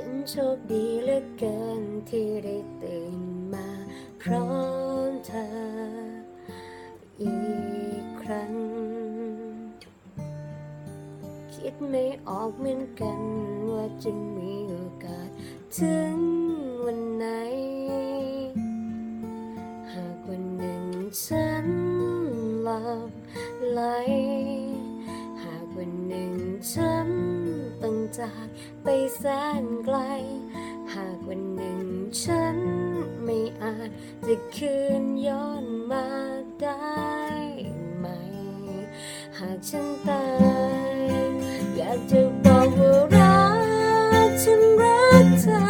ันโชคดีเหลือเกินที่ได้ตื่นมาพร้อมเธออีกครั้ง คิดไม่ออกเหมือนกันว่าจะมีโอกาสถึงวันไหน หากวันหนึ่งฉันหลับไหล จากไปแสนไกล หากวันหนึ่งฉันไม่อาจจะคืนย้อนมาได้ไหม หากฉันตาย อยากจะบอกว่ารักฉันรักเธอ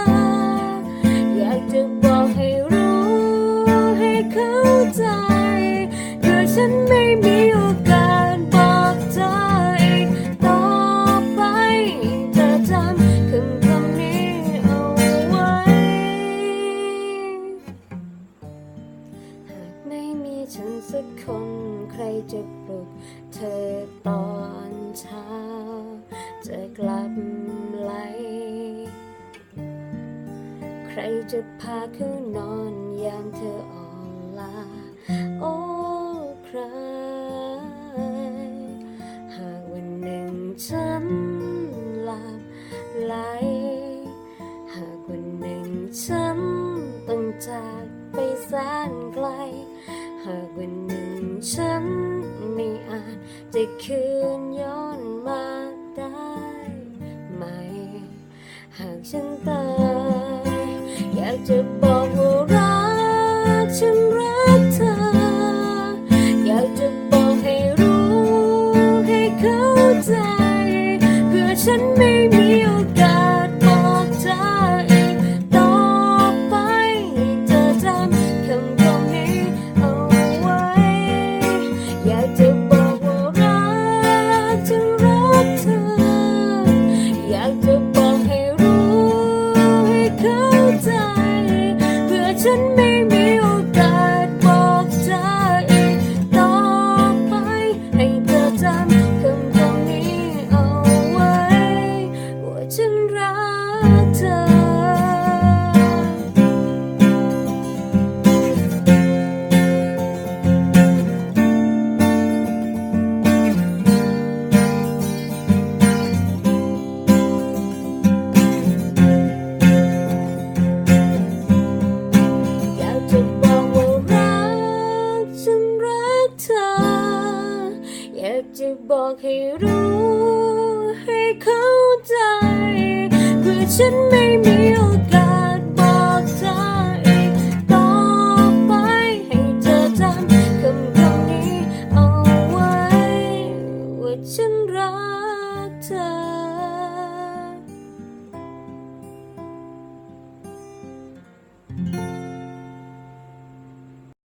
อยากจะบอกให้รู้ให้เข้าใจเพื่อฉันไม่ มีฉันสักคนใครจะปลุกเธอตอนเช้า จะกลับไหล ใครจะพาเข้านอนยามเธออ่อนลาโอ้ใคร หากวันหนึ่งฉันหลับไหล หากวันหนึ่งฉันต้องจากไปแสนไกล หากวันหนึ่งฉันไม่อาจจะคืนย้อนมาได้ไหม หากฉันตาย อยากจะบอก อยากจะากจะบอกให้รู้ ให้เข้าใจเพื่อฉันไม่มี